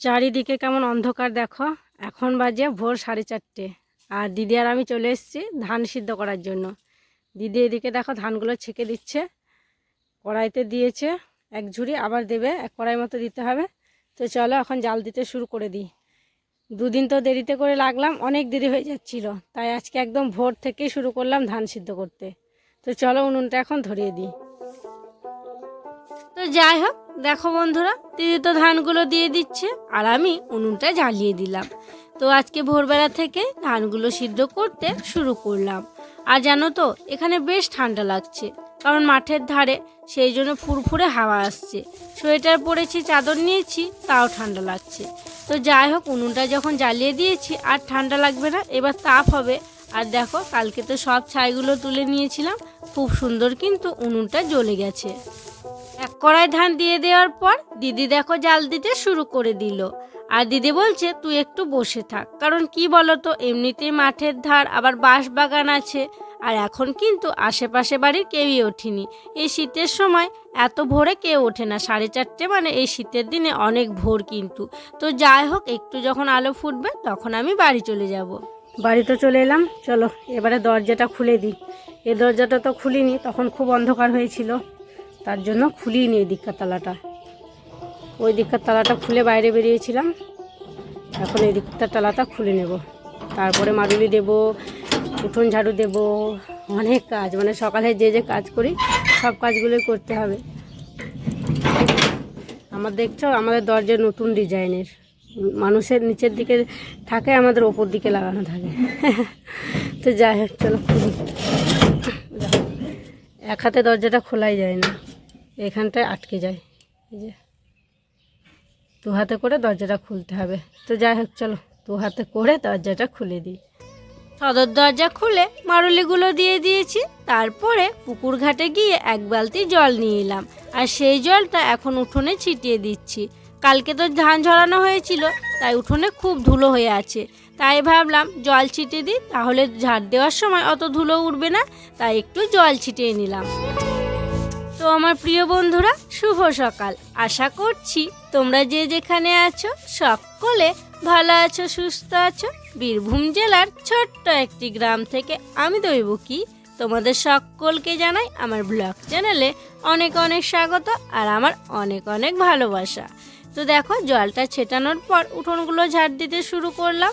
চারিদিকে কেমন অন্ধকার দেখো। এখন বাজে ভোর সাড়ে চারটে। আর দিদি আর আমি চলে এসেছি ধান সিদ্ধ করার জন্য। দিদি এদিকে দেখো ধানগুলো ছেঁকে দিচ্ছে। কড়াইতে দিয়েছে এক ঝুড়ি, আবার দেবে এক কড়াই মতো দিতে হবে। তো চলো এখন জাল দিতে শুরু করে দিই। দুদিন তো দেরিতে করে লাগলাম, অনেক দেরি হয়ে যাচ্ছিল। তাই আজকে একদম ভোর থেকেই শুরু করলাম ধান সিদ্ধ করতে। তো চলো উনুনটা এখন ধরিয়ে দিই। তো যাই হোক দেখো বন্ধুরা, দিদি তো ধানগুলো দিয়ে দিচ্ছে, আর আমি উনুনটা জ্বালিয়ে দিলাম। তো আজকে ভোরবেলা থেকে ধানগুলো সিদ্ধ করতে শুরু করলাম। আর জানো তো, এখানে বেশ ঠান্ডা লাগছে, কারণ মাঠের ধারে সেই জন্য ফুরফুরে হাওয়া আসছে। সোয়েটার পরেছি, চাদর নিয়েছি, তাও ঠান্ডা লাগছে। তো যাই হোক, উনুনটা যখন জ্বালিয়ে দিয়েছি, আর ঠান্ডা লাগবে না, এবার তাপ হবে। আর দেখো, কালকে তো সব ছাইগুলো তুলে নিয়েছিলাম, খুব সুন্দর কিন্তু উনুনটা জ্বলে গেছে। এক কড়াই ধান দিয়ে দেওয়ার পর দিদি দেখো জাল দিতে শুরু করে দিল। আর দিদি বলছে, তুই একটু বসে থাক। কারণ কি বলতো, এমনিতেই মাঠের ধার, আবার বাঁশ বাগান আছে। আর এখন কিন্তু আশেপাশে বাড়ির কেউই ওঠেনি। এই শীতের সময় এত ভোরে কেউ ওঠে না। সাড়ে চারটে মানে এই শীতের দিনে অনেক ভোর কিন্তু। তো যাই হোক, একটু যখন আলো ফুটবে, তখন আমি বাড়ি চলে যাব। বাড়িতে চলে এলাম। চলো, এবারে দরজাটা খুলে দিই। এই দরজাটা তো খুলিনি, তখন খুব অন্ধকার হয়েছিল। তার জন্য খুলিনি এই দিককার তালাটা। ওই দিককার তালাটা খুলে বাইরে বেরিয়েছিলাম। এখন এই দিকটার তালাটা খুলে নেব। তারপরে মাদুলি দেব, উঠোন ঝাড়ু দেব, অনেক কাজ। মানে সকালে যে যে কাজ করি, সব কাজগুলোই করতে হবে। আমার দেখছ, আমাদের দরজা নতুন ডিজাইনের। মানুষের নিচের দিকে থাকে, আমাদের ওপর দিকে লাগানো থাকে। তো যাই হোক, চলো এক হাতে দরজাটা খোলাই যায় না। এখানটায় আটকে যায়। এই যে। দু হাতে করে দরজাটা খুলতে হবে। তো যাই হোক, চলো দু হাতে করে দরজাটা খুলে দিই। সদর দরজা খুলে মারুলিগুলো দিয়ে দিয়েছি। তারপরে পুকুর ঘাটে গিয়ে এক বালতি জল নিয়ে এলাম। আর সেই জলটা এখন উঠোনে ছিটিয়ে দিচ্ছি। কালকে তো ধান ঝরানো হয়েছিল, তাই উঠোনে খুব ধুলো হয়ে আছে। তাই ভাবলাম জল ছিটিয়ে দিই, তাহলে ঝাড় দেওয়ার সময় অত ধুলো উঠবে না, তাই একটু জল ছিটিয়ে নিলাম। তো আমার প্রিয় বন্ধুরা, শুভ সকাল। আশা করছি তোমরা যে যেখানে আছো, সকলে ভালো আছো, সুস্থ আছো। বীরভূম জেলার ছোট্ট একটি গ্রাম থেকে আমি দৈব কি তোমাদের সকলকে জানাই আমার ব্লগ চ্যানেলে অনেক অনেক স্বাগত আর আমার অনেক অনেক ভালোবাসা। তো দেখো, জলটা ছেটানোর পর উঠোনগুলো ঝাড় দিতে শুরু করলাম।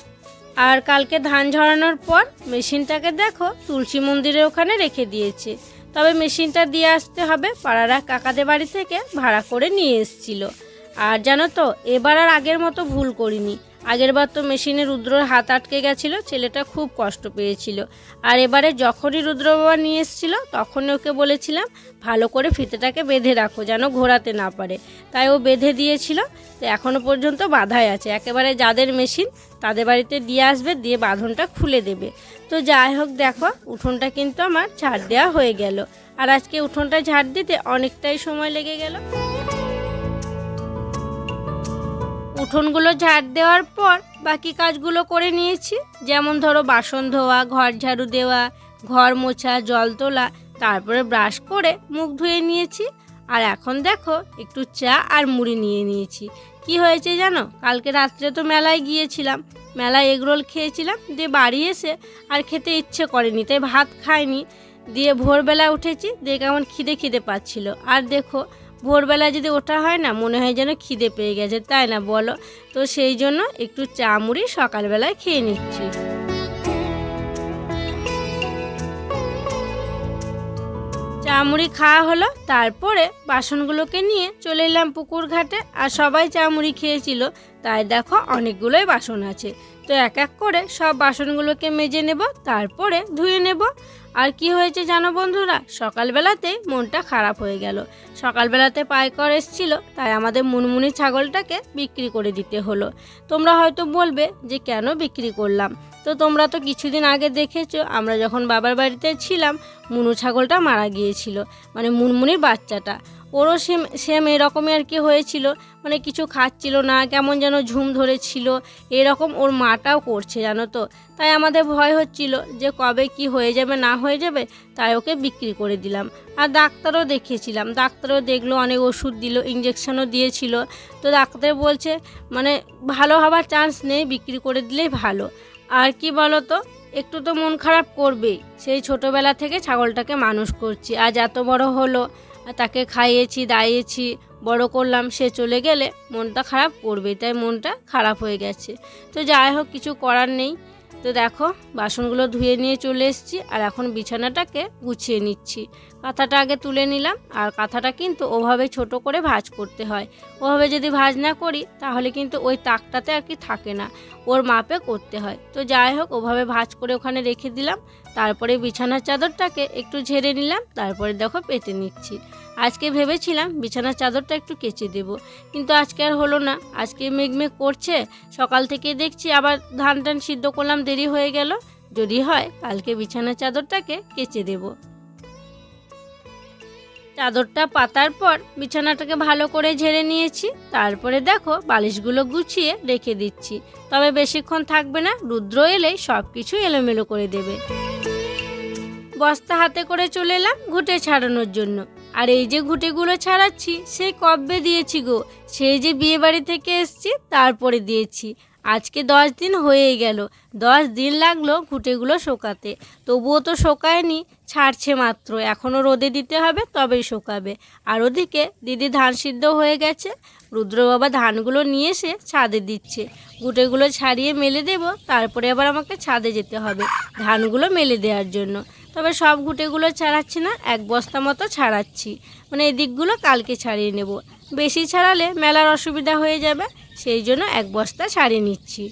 আর কালকে ধান ঝরানোর পর মেশিনটাকে দেখো, তুলসী মন্দিরের ওখানে রেখে দিয়েছে। তবে মেশিনটা দিয়ে আসতে হবে। পাড়ারা কাকাদের বাড়ি থেকে ভাড়া করে নিয়ে এসেছিল। আর জানো তো, এবার আর আগের মতো ভুল করিনি। আগের বার তো মেশিনে রুদ্রর হাত আটকে গেছিল, ছেলেটা খুব কষ্ট পেয়েছিল। আর এবারে যখনই রুদ্র বাবা নিয়ে এসেছিল, তখনই ওকে বলেছিলাম, ভালো করে ফিতেটাকে বেঁধে রাখো যেন ঘোরাতে না পারে। তাই ও বেঁধে দিয়েছিল। তো এখনও পর্যন্ত বাধাই আছে। একেবারে যাদের মেশিন, তাদের বাড়িতে দিয়ে আসবে, দিয়ে বাঁধনটা খুলে দেবে। তো যাই হোক দেখো, উঠোনটা কিন্তু আমার ঝাড় দেওয়া হয়ে গেল। আর আজকে উঠোনটা ঝাড় দিতে অনেকটাই সময় লেগে গেল। উঠোনগুলো ঝাড় দেওয়ার পর বাকি কাজগুলো করে নিয়েছি। যেমন ধরো বাসন ধোয়া, ঘর ঝাড়ু দেওয়া, ঘর মোছা, জল তোলা, তারপরে ব্রাশ করে মুখ ধুয়ে নিয়েছি। আর এখন দেখো, একটু চা আর মুড়ি নিয়ে নিয়েছি। কি হয়েছে জানো? কালকে রাত্রে তো মেলায় গিয়েছিলাম। মেলায় এগরোল খেয়েছিলাম, দিয়ে বাড়ি এসে আর খেতে ইচ্ছে করেনি, তাই ভাত খাইনি। দিয়ে ভোরবেলা উঠেছি, দিয়ে কেমন খিদে খিদে পাচ্ছিল। আর দেখো, ভোরবেলা যদি ওঠা হয় না, মনে হয় যেন খিদে পেয়ে গেছে, তাই না বলো? তো সেই জন্য একটু চা মুড়ি সকালবেলায় খেয়ে নিচ্ছি। চা মুড়ি খাওয়া হলো, তারপরে বাসনগুলোকে নিয়ে চলে এলাম পুকুর ঘাটে, আর সবাই চামুড়ি খেয়েছিল, তাই দেখো অনেকগুলোই বাসন আছে। তো এক এক করে সব বাসনগুলোকে মেজে নেব, তারপরে ধুয়ে নেব। আর কি হয়েছে জানো বন্ধুরা? সকালবেলাতেই মনটা খারাপ হয়ে গেল। সকালবেলাতে পাইকর এসছিল, তাই আমাদের মুনমুনি ছাগলটাকে বিক্রি করে দিতে হলো। তোমরা হয়তো বলবে যে কেন বিক্রি করলাম? তো তোমরা তো কিছুদিন আগে দেখেছ, আমরা যখন বাবার বাড়িতে ছিলাম, মুনু ছাগলটা মারা গিয়েছিল মানে মুনমুনির বাচ্চাটা। ওরও সেম সেম এরকমই আর কি হয়েছিল মানে কিছু খাচ্ছিল না, কেমন যেন ঝুম ধরেছিল, এরকম ওর মাটাও করছে, জানো তো। তাই আমাদের ভয় হচ্ছিল যে কবে কি হয়ে যাবে, না হয়ে যাবে, তাই ওকে বিক্রি করে দিলাম। আর ডাক্তারও দেখিয়েছিলাম, ডাক্তারও দেখল, অনেক ওষুধ দিল ইঞ্জেকশনও দিয়েছিল। তো ডাক্তার বলছে মানে ভালো হবার চান্স নেই, বিক্রি করে দিলেই ভালো। আর কি বলো তো একটু তো মন খারাপ করবেই। সেই ছোটোবেলা থেকে ছাগলটাকে মানুষ করছি। আজ এত বড় হলো তাকে খাইয়েছি, দাইয়েছি, বড় করলাম, সে চলে গেলে মনটা খারাপ করবে তাই মনটা খারাপ হয়ে গেছে। তো যাই হোক, কিছু করার নেই। তো দেখো, বাসনগুলো ধুয়ে নিয়ে চলে এসেছি আর এখন বিছানাটাকে গুছিয়ে নিচ্ছি। কাঁথাটা আগে তুলে নিলাম আর কাঁথাটা কিন্তু ওভাবে ছোট করে ভাজ করতে হয়। ওভাবে যদি ভাজ না করি, তাহলে কিন্তু ওই তাকটাতে আর কি থাকে না। ওর মাপে করতে হয়। তো যাই হোক, ওভাবে ভাজ করে ওখানে রেখে দিলাম। তারপরে বিছানার চাদরটাকে একটু ঝেড়ে নিলাম, তারপরে দেখো পেতে নিচ্ছি। আজকে ভেবেছিলাম বিছানার চাদরটা একটু কেচে দেব, কিন্তু আজকে আর হলো না। আজকে মেঘমেঘ করছে, সকাল থেকে দেখছি আবার ধান টান সিদ্ধ করলাম, দেরি হয়ে গেল। যদি হয়, কালকে বিছানার চাদরটাকে কেচে দেবো। চাদরটা পাতার পর বিছানাটাকে ভালো করে ঝেড়ে নিয়েছি, তারপরে দেখো বালিশগুলো গুছিয়ে রেখে দিচ্ছি। তবে বেশিক্ষণ থাকবে না, রুদ্র এলেই সব কিছু এলোমেলো করে দেবে। বস্তা হাতে করে চলে এলাম ঘুটে ছাড়ানোর জন্য। আর এই যে ঘুটেগুলো ছাড়াচ্ছি, সেই কব্বে দিয়েছি গো। সেই যে বিয়ে বাড়ি থেকে এসছি, তারপরে দিয়েছি। আজকে দশ দিন হয়েই গেল। দশ দিন লাগল ঘুটেগুলো শোকাতে। তবুও তো শোকায়নি, ছাড়ছে মাত্র। এখনও রোদে দিতে হবে, তবেই শোকাবে। আর ওদিকে দিদি ধান সিদ্ধ হয়ে গেছে। রুদ্র বাবা ধানগুলো নিয়ে এসে ছাদে দিচ্ছে। গুটেগুলো ছাড়িয়ে মেলে দেব, তারপরে আবার আমাকে ছাদে যেতে হবে ধানগুলো মেলে দেওয়ার জন্য। তবে সব গুটেগুলো ছাড়াচ্ছি না, এক বস্তা মতো ছাড়াচ্ছি। মানে এই দিকগুলো কালকে ছাড়িয়ে নেব। বেশি ছাড়ালে মেলার অসুবিধা হয়ে যাবে, সেই জন্য এক বস্তা ছাড়িয়ে নিচ্ছি।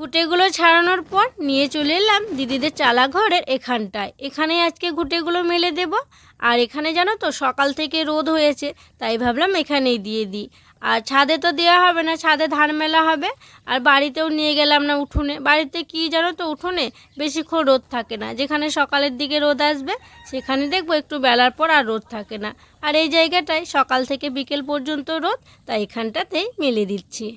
গুটেগুলো ছাড়ানোর পর নিয়ে চলে এলাম দিদিদের চালা ঘরের এখানটায়। এখানে আজকে গুটেগুলো মেলে দেব। আর এখানে জানো তো সকাল থেকে রোদ হয়েছে, তাই ভাবলাম এখানেই দিয়ে দিই। আর ছাদে তো দেওয়া হবে না, ছাদে ধান মেলা হবে। আর বাড়িতেও নিয়ে গেলাম না উঠোনে। বাড়িতে কি জানো তো উঠোনে বেশিক্ষণ রোদ থাকে না। যেখানে সকালের দিকে রোদ আসবে, সেখানে দেখব একটু বেলার পর আর রোদ থাকে না। আর এই জায়গাটায় সকাল থেকে বিকেল পর্যন্ত রোদ, তাই এখানটাতেই মেলে দিচ্ছি।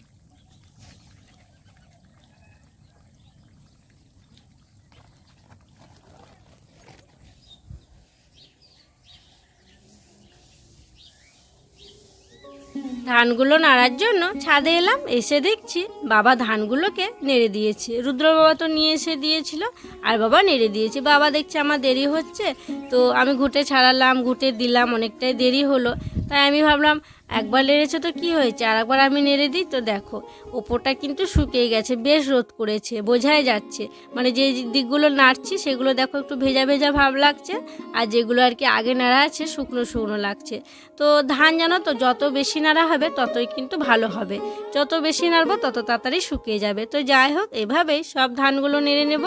ধানগুলো নাড়ার জন্য ছাদে এলাম, এসে দেখছি বাবা ধানগুলোকে নেড়ে দিয়েছে। রুদ্র বাবা তো নিয়ে এসে দিয়েছিল, আর বাবা নেড়ে দিয়েছে। বাবা দেখছে আমার দেরি হচ্ছে, তো আমি ঘুটে ছাড়ালাম, ঘুটে দিলাম, অনেকটাই দেরি হলো। তাই আমি ভাবলাম একবার নেড়েছে তো কি হয়েছে? আর একবার আমি নেড়ে দিই তো দেখো, ওপরটা কিন্তু শুকিয়ে গেছে, বেশ রোদ করেছে, বোঝাই যাচ্ছে। মানে যে দিকগুলো নাড়ছি, সেগুলো দেখো একটু ভেজা ভেজা ভাব লাগছে, আর যেগুলো আর কি আগে নাড়া আছে, শুকনো শুকনো লাগছে। তো ধান জানো তো, যত বেশি নাড়া হবে, ততই কিন্তু ভালো হবে। যত বেশি নাড়বো, তত তাড়াতাড়ি শুকিয়ে যাবে। তো যাই হোক, এভাবেই সব ধানগুলো নেড়ে নেব।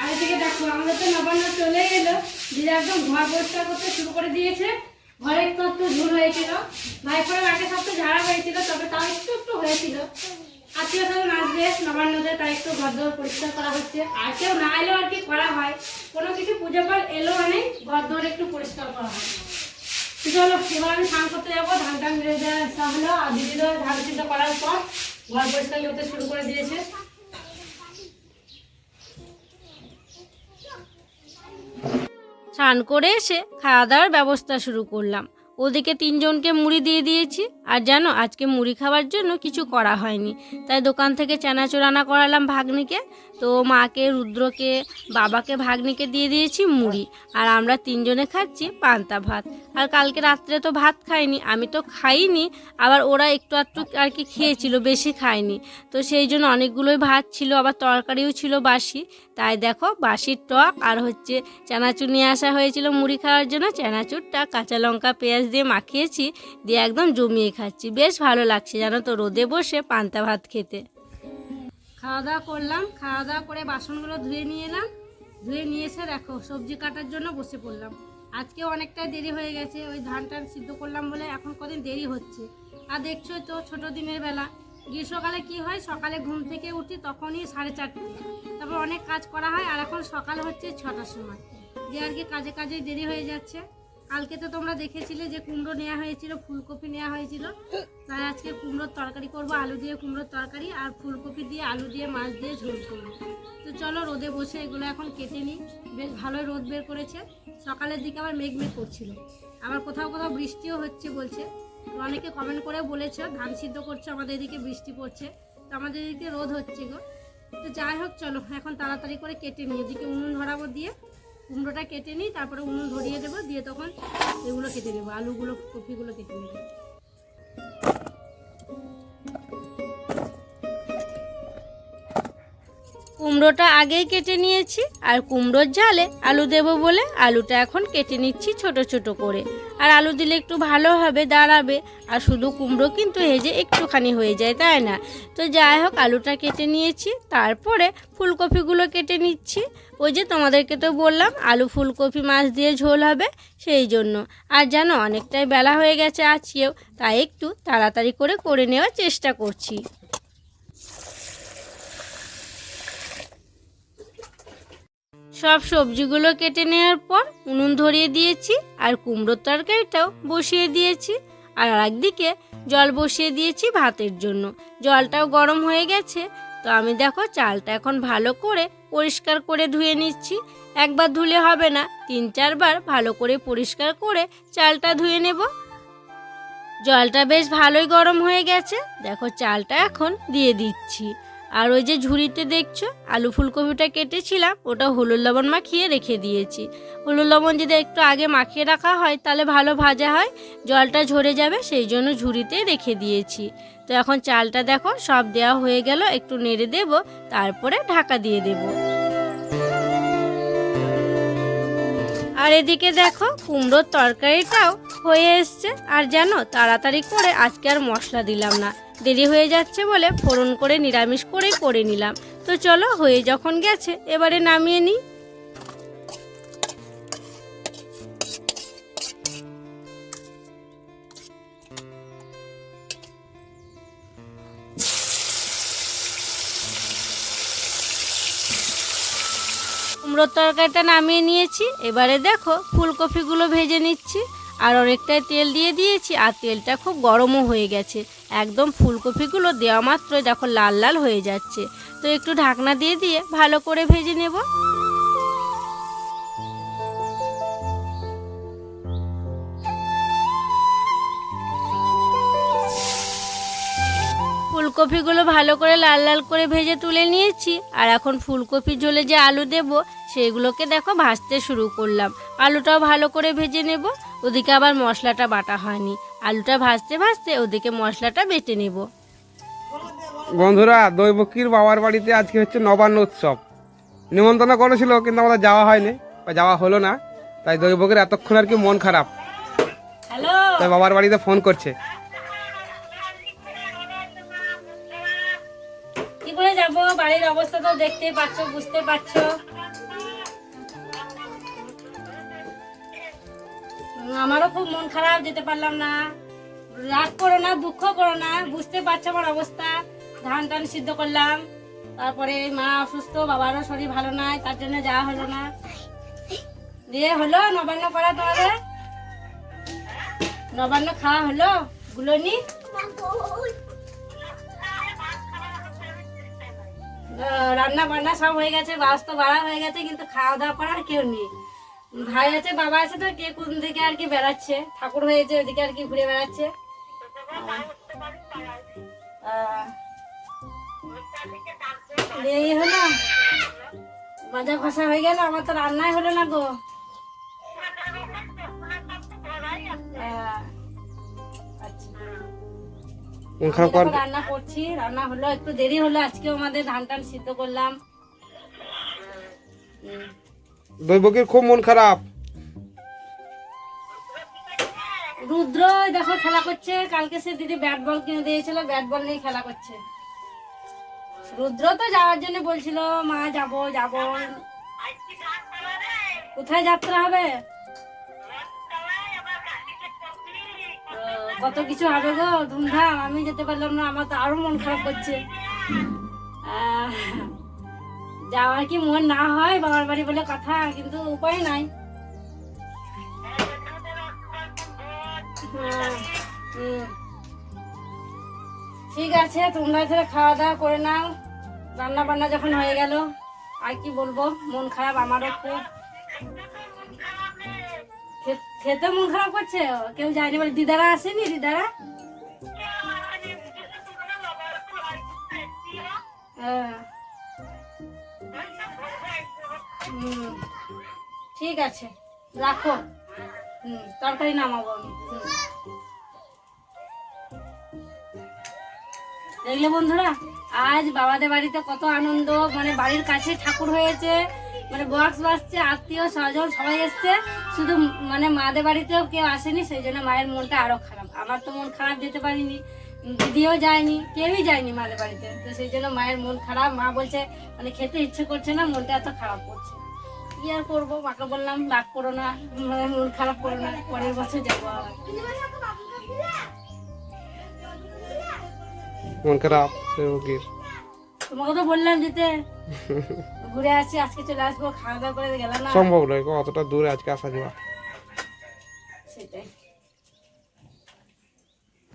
আর এদিকে দেখো, আমাদের তো নবান্ন চলে এলো। দিদি একদম ঘর পরিষ্কার করতে শুরু করে দিয়েছে। ঘরে একটু একটু ঝুল হয়েছিল ভাই করে আগে সব তো ঝাড়া হয়েছিল, তবে তাও একটু একটু হয়েছিল। আত্মীয় স্বজন আসবে নবান্নতে তাই একটু ঘর দর পরিষ্কার করা হচ্ছে। আর কেউ না এলেও আর কি করা হয়। কোনো কিছু পুজো পাল এলো মানে ঘর দর একটু পরিষ্কার করা হয়। তো চলো, এবার আমি স্নান করতে যাব ধান টান হলো, আর দিদিরও ধান সিদ্ধ করার পর ঘর পরিষ্কার করতে শুরু করে দিয়েছে। স্নান করে এসে খাওয়া দাওয়ার ব্যবস্থা শুরু করলাম। ওদিকে তিনজনকে মুড়ি দিয়ে দিয়েছি। আর জানো, আজকে মুড়ি খাওয়ার জন্য কিছু করা হয়নি। তাই দোকান থেকে চানাচুর আনা করালাম ভাগ্নিকে। তো মাকে, রুদ্রকে, বাবাকে, ভাগ্নিকে দিয়ে দিয়েছি মুড়ি। আর আমরা তিনজনে খাচ্ছি পান্তা ভাত। আর কালকে রাত্রে তো ভাত খাইনি, আমি তো খাইনি, আবার ওরা একটু একটু আর কি খেয়েছিল, বেশি খায়নি। তো সেই জন্য অনেকগুলোই ভাত ছিল, আবার তরকারিও ছিল বাসি। তাই দেখো, বাসির টক আর হচ্ছে চানাচুর নিয়ে আসা হয়েছিল মুড়ি খাওয়ার জন্য। চানাচুরটা কাঁচা লঙ্কা, পেঁয়াজ দিয়ে মাখিয়েছি, দিয়ে একদম জমিয়ে খাচ্ছি। বেশ ভালো লাগছে জানো তো, রোদে বসে পান্তা ভাত খেতে। খাওয়া দাওয়া করলাম, খাওয়া দাওয়া করে বাসনগুলো ধুয়ে নিয়ে এলাম। ধুয়ে নিয়ে এসে দেখো, সবজি কাটার জন্য বসে পড়লাম। আজকে অনেকটাই দেরি হয়ে গেছে, ওই ধান টান সিদ্ধ করলাম বলে এখন কদিন দেরি হচ্ছে। আর দেখছোই তো, ছোটো দিনের বেলা। গ্রীষ্মকালে কি হয়, সকালে ঘুম থেকে উঠি তখনই সাড়ে চারটে। তারপর অনেক কাজ করা হয়, আর এখন সকাল হচ্ছে ছটার সময়। আজকে আর কি কাজে কাজে দেরি হয়ে যাচ্ছে। কালকে তো তোমরা দেখেছিলে যে কুমড়ো নেওয়া হয়েছিল, ফুলকপি নেওয়া হয়েছিল। তাই আজকে কুমড়োর তরকারি করব, আলু দিয়ে কুমড়োর তরকারি আর ফুলকপি দিয়ে আলু দিয়ে মাছ দিয়ে ঝোল করব। তো চলো রোদে বসে এগুলো এখন কেটে নিই। বেশ ভালোই রোদ বের করেছে। সকালের দিকে আবার মেঘ মেঘ করছিল। আবার কোথাও কোথাও বৃষ্টিও হচ্ছে বলছে। তো অনেকে কমেন্ট করে বলেছে, ধান সিদ্ধ করছে, আমাদের এদিকে বৃষ্টি পড়ছে। তো আমাদের এদিকে রোদ হচ্ছে গো। তো যাই হোক, চলো এখন তাড়াতাড়ি করে কেটে নিই। এদিকে উনুন ধরাবো দিয়ে। কুমড়োটা কেটে নিই, তারপরে উনুন ধরিয়ে দেবো, দিয়ে তখন এগুলো কেটে নেব, আলুগুলো, কপিগুলো কেটে নেব। কুমড়োটা আগেই কেটে নিয়েছি, আর কুমড়োর ঝালে আলু দেবো বলে আলুটা এখন কেটে নিচ্ছি ছোট ছোট করে। আর আলু দিলে একটু ভালো হবে, দাঁড়াবে, আর শুধু কুমড়ো কিন্তু হেজে একটুখানি হয়ে যায়, তাই না? তো যাই হোক, আলুটা কেটে নিয়েছি, তারপরে ফুলকপিগুলো কেটে নিচ্ছি। ওই যে তোমাদেরকে তো বললাম, আলু ফুলকপি মাছ দিয়ে ঝোল হবে, সেই জন্য। আর জানো, অনেকটাই বেলা হয়ে গেছে আজকেও, তাই একটু তাড়াতাড়ি করে করে নেওয়ার চেষ্টা করছি। সব সবজিগুলো কেটে নেওয়ার পর উনুন ধরিয়ে দিয়েছি আর কুমড়োর তরকারিটাও বসিয়ে দিয়েছি। আর একদিকে জল বসিয়ে দিয়েছি ভাতের জন্য। জলটাও গরম হয়ে গেছে। তো আমি দেখো চালটা এখন ভালো করে পরিষ্কার করে ধুয়ে নিচ্ছি। একবার ধুলে হবে না, তিন চারবার ভালো করে পরিষ্কার করে চালটা ধুয়ে নেব। জলটা বেশ ভালোই গরম হয়ে গেছে। দেখো চালটা এখন দিয়ে দিচ্ছি। আর ওই যে ঝুড়িতে দেখছ, আলু ফুলকপিটা কেটেছিলাম, ওটা হলুদ লবণ মাখিয়ে রেখে দিয়েছি। হলুদ লবণ যদি একটু আগে মাখিয়ে রাখা হয়, তাহলে ভালো ভাজা হয়, জলটা ঝরে যাবে, সেই জন্য ঝুড়িতে রেখে দিয়েছি। তো এখন চালটা দেখো, সব দেওয়া হয়ে গেল, একটু নেড়ে দেব, তারপরে ঢাকা দিয়ে দেব। আর এদিকে দেখো, কুমড়োর তরকারিটাও হয়ে এসছে, আর জানো, তাড়াতাড়ি করে আজকে আর মশলা দিলাম না। দেরি হয়ে যাচ্ছে বলে ফোড়ন করে নিরামিষ করে করে নিলাম। তো চলো, হয়ে যখন গেছে, এবারে নামিয়ে নিই। কুমড়োর তরকারিটা নামিয়ে নিয়েছি। এবারে দেখো, ফুলকপিগুলো ভেজে নিচ্ছি। আর অনেকটাই তেল দিয়ে দিয়েছি, আর তেলটা খুব গরমও হয়ে গেছে। একদম ফুলকপিগুলো দেওয়া মাত্রই দেখো লাল লাল হয়ে যাচ্ছে। তো একটু ঢাকনা দিয়ে দিয়ে ভালো করে ভেজে নেব। ফুলকপিগুলো ভালো করে লাল লাল করে ভেজে তুলে নিয়েছি, আর এখন ফুলকপি ঝোলে যে আলু দেব সেগুলোকে দেখো ভাজতে শুরু করলাম। আলুটাও ভালো করে ভেজে নেব। ওদিকে আবার মশলাটা বাটা হয়নি। আলুটা ভাজতে ভাজতে ওদিকে মশলাটা বেটে নেব। বন্ধুরা দৈবকীর বাবার বাড়িতে আজকে হচ্ছে নবান্ন উৎসব। নিমন্ত্রণ করেছিল কিন্তু আমাদের যাওয়া হয়নি বা যাওয়া হলো না। তাই দৈবকের এতক্ষণ আর কি মন খারাপ। তাই বাবার বাড়িতে ফোন করছে। কি করে যাব? বাড়ির অবস্থা তো দেখতে পাচ্ছ বুঝতে পারছ। আমারও খুব মন খারাপ যেতে পারলাম না। রাগ করো না দুঃখ করো না বুঝতে পারছ আমার অবস্থা। ধান টান সিদ্ধ করলাম। তারপরে মা অসুস্থ বাবারও শরীর ভালো নাই তার জন্য যাওয়া হলো না। দিয়ে হলো নবান্ন করা তোমাদের। নবান্ন খাওয়া হলো গুলোনি। আহ, রান্না বান্না সব হয়ে গেছে বাস তো বাড়া হয়ে গেছে কিন্তু খাওয়া দাওয়া করার কেউ নেই। ভাই আছে বাবা আছে তো কে কোন দিকে আর কি বেড়াচ্ছে? ঠাকুর হয়েছে ওদিকে আর কি ঘুরে বেড়াচ্ছে। এই হলো মাজা ঘষা হয়ে গেল আমার তো রান্নাই হলো না গো। আচ্ছা। রান্না করছি রান্না হলো একটু দেরি হলো আজকেও আমাদের ধান টান সিদ্ধ করলাম। দৈবকীর খুব মন খারাপ। রুদ্র, দেখো, খেলা করছে। কালকে সে দিদি ব্যাট বল কিনে দিয়েছিল ব্যাট বল নিয়ে খেলা করছে। রুদ্র তো যাওয়ার জন্য বলছিল, মা, যাব যাব। কোথায় যাত্রা হবে? কত কিছু হবে গো, ধুমধাম। আমি যেতে পারলাম না, আমার তো আরও মন খারাপ করছে। যাওয়ার কি মন না হয়? বাবার বাড়ি বলে কথা, কিন্তু উপায় নাই। হ্যাঁ, ঠিক আছে, তোমরা ধরে খাওয়া দাওয়া করে নাও। রান্না বান্না যখন হয়ে গেল, আর কি বলব, মন খারাপ আমারও খুব খেতে মন খারাপ করছে? কেউ যায়নি বলে, দিদারা আসেনি, দিদারা? হ্যাঁ। হুম, ঠিক আছে রাখো। হুম তরকারি নামাবো আমি। দেখলে বন্ধুরা আজ বাবাদের বাড়িতে কত আনন্দ। মানে বাড়ির কাছে ঠাকুর হয়েছে মানে বক্স বাজছে আত্মীয় স্বজন সবাই এসছে। শুধু মানে মাদের বাড়িতেও কেউ আসেনি সেই জন্য মায়ের মনটা আরও খারাপ। আমার তো মন খারাপ যেতে পারিনি দিদিও যায়নি কেউই যায়নি মাদের বাড়িতে। তো সেই জন্য মায়ের মন খারাপ। মা বলছে মানে খেতে ইচ্ছে করছে না মনটা এত খারাপ করছে। কি আর করব? মাকে বললাম রাগ করো না মানে মন খারাপ করো না পরের বছর যাব মন খারাপ তোমাকে তো বললাম যেতে। ঘুরে আসি আজকে চলে আসব খাওয়া দাওয়া করে গেলাম না। সম্ভব নয় অতটা দূরে আজকে আসা যাওয়া। সেটাই।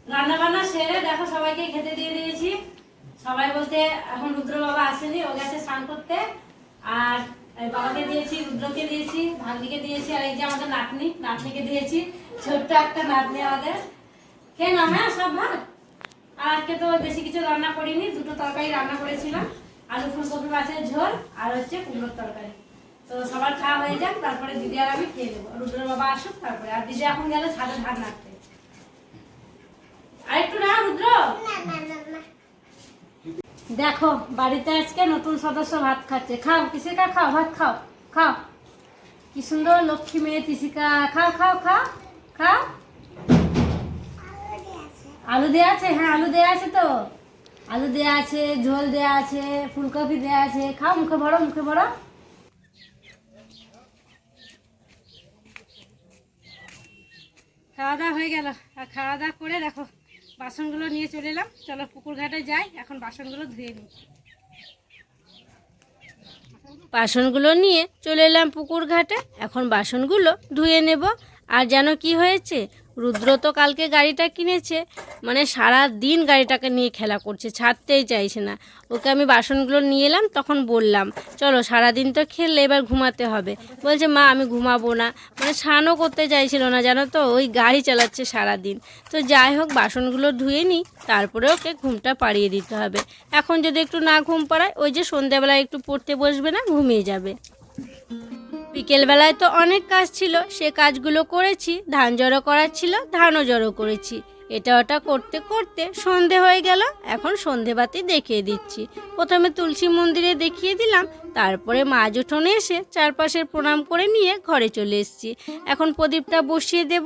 রান্না বান্না সেরে দেখো সবাইকে খেতে দিয়ে দিয়েছি। সবাই বলতে এখন রুদ্র বাবা আসেনি ও গেছে স্নান করতে। আর বাবাকে দিয়েছি, রুদ্রকে দিয়েছি ভাগ্নিকে দিয়েছি, আর এই যে আমাদের নাতনি, নাতনিকে দিয়েছি। ছোট্ট একটা নাতনি আমাদের। খেয়ে না হ্যাঁ সব ভাত আর আজকে তো বেশি কিছু রান্না করিনি, দুটো তরকারি রান্না করেছিলাম। আলু ফুলকপি মাছের ঝোল, আর হচ্ছে কুমড়োর তরকারি। তো সবার খাওয়া হয়ে যাক, তারপরে দিদি আর আমি খেয়ে নেব। রুদ্র বাবা আসুক তারপরে। আর দিদি এখন গেলে ছাদে ধান নাড়তে। আর একটু না রুদ্র দেখো, বাড়িতে আজকে নতুন সদস্য ভাত খাচ্ছে। খাও, তিসিকা খাও, ভাত খাও খাও। কি সুন্দর লক্ষ্মী মেয়ে তিসিকা। খাও খাও খাও খাও। আলু দেওয়া আছে? হ্যাঁ আলু দেওয়া আছে তো। আলু দেওয়া আছে, ঝোল দেওয়া আছে, ফুলকপি দেওয়া আছে। খাও, মুখে ভরো মুখে ভরো। খাওয়া দাওয়া হয়ে গেল। আর খাওয়া দাওয়া করে দেখো। বাসনগুলো নিয়ে চলে এলাম। চলো পুকুর ঘাটে যাই, এখন বাসনগুলো ধুয়ে নিই। বাসনগুলো নিয়ে চলে এলাম পুকুর ঘাটে এখন বাসনগুলো ধুয়ে নেব। আর যেন কি হয়েছে রুদ্র তো কালকে গাড়িটা কিনেছে মানে সারা দিন গাড়িটাকে নিয়ে খেলা করছে, ছাড়তেই চাইছে না। ওকে আমি বাসনগুলো নিয়ে এলাম, তখন বললাম, চলো সারাদিন তো খেললে এবার ঘুমাতে হবে। বলছে, মা, আমি ঘুমাবো না। মানে স্নানও করতে চাইছিল না, জানো তো, ওই গাড়ি চালাচ্ছে সারাদিন। তো যাই হোক, বাসনগুলো ধুয়ে নিই, তারপরে ওকে ঘুমটা পাড়িয়ে দিতে হবে। এখন যদি একটু না ঘুম পাড়ায়, ওই যে সন্ধ্যাবেলায় একটু পড়তে বসবে না, ঘুমিয়ে যাবে। বিকেলবেলায় তো অনেক কাজ ছিল, সে কাজগুলো করেছি, ধান জড়ো করার ছিল, ধানও জড়ো করেছি। এটা ওটা করতে করতে সন্ধে হয়ে গেল, এখন সন্ধে বাতি দেখিয়ে দিচ্ছি। প্রথমে তুলসী মন্দিরে দেখিয়ে দিলাম, তারপরে মাছ উঠোনে এসে চারপাশের প্রণাম করে নিয়ে ঘরে চলে এসেছি। এখন প্রদীপটা বসিয়ে দেব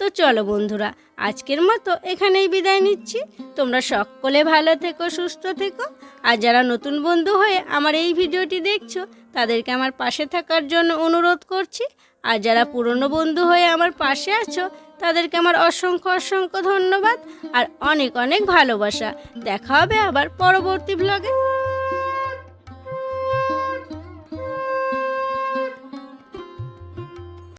তো চলো বন্ধুরা, আজকের মতো এখানেই বিদায় নিচ্ছি। তোমরা সকলে ভালো থেকো, সুস্থ থেকো। আর যারা নতুন বন্ধু হয়ে আমার এই ভিডিওটি দেখছ, তাদেরকে আমার পাশে থাকার জন্য অনুরোধ করছি। আর যারা পুরনো বন্ধু হয়ে আমার পাশে আছো, তাদেরকে আমার অসংখ্য অসংখ্য ধন্যবাদ। আর অনেক অনেক ভালোবাসা। দেখা হবে আবার পরবর্তী ব্লগে